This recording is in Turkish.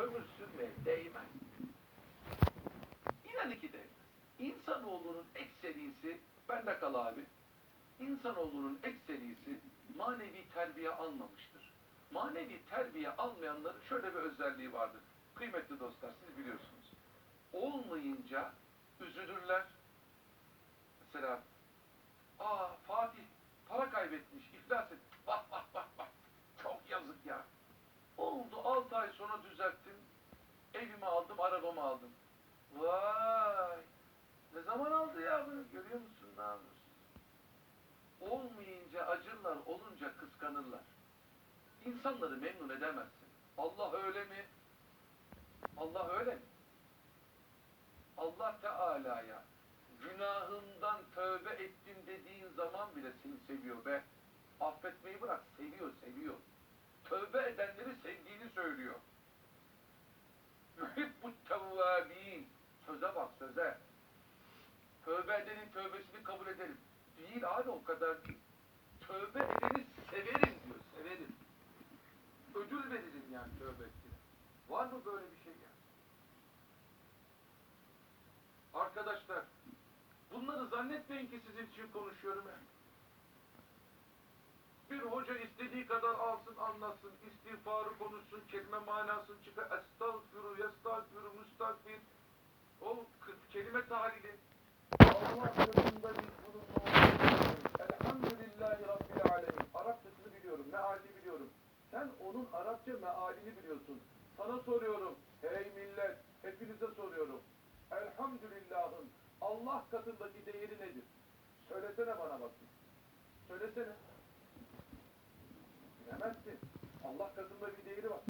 ömür sürmeye değmez. İnan ki değmez. İnsanoğlunun ekserisi, bende kal abi, İnsanoğlunun ekserisi manevi terbiye almamıştır. Manevi terbiye almayanların şöyle bir özelliği vardır. Kıymetli dostlar siz biliyorsunuz. Olmayınca üzülürler. Mesela aa Fatih para kaybetmiş, iflas etti. Bak bak bak bak. Çok yazık ya. Oldu 6 ay sonra düzelttim. Evimi aldım, arabamı aldım. Vay! Ne zaman aldı ya bunu? Görüyor musun? Yapıyorsun? Olmayınca acırlar, olunca kıskanırlar. İnsanları memnun edemezsin. Allah öyle mi? Allah öyle mi? Allah Teala'ya günahından tövbe ettim dediğin zaman bile seni seviyor be. Söze. Tövbe edenin tövbesini kabul ederim. Değil abi o kadar değil. Tövbe edeni severim diyor, severim. Ödül veririm yani tövbe ettiğine. Var mı böyle bir şey ya? Arkadaşlar, bunları zannetmeyin ki sizin için konuşuyorum ya. Bir hoca istediği kadar alsın anlatsın, istiğfarı konuşsun, kelime manasını çıkar, müstakfir, o k- kelime tahlili. Allah katında bir bulunma Elhamdülillahi Rabbil Alemin. Arapçasını biliyorum, mealini biliyorum. Sen onun Arapça mealini biliyorsun. Sana soruyorum, hey millet, hepinize soruyorum. Elhamdülillah'ın Allah katındaki değeri nedir? Söylesene bana bakayım. Söylesene. Bilemezsin. Allah katında bir değeri var.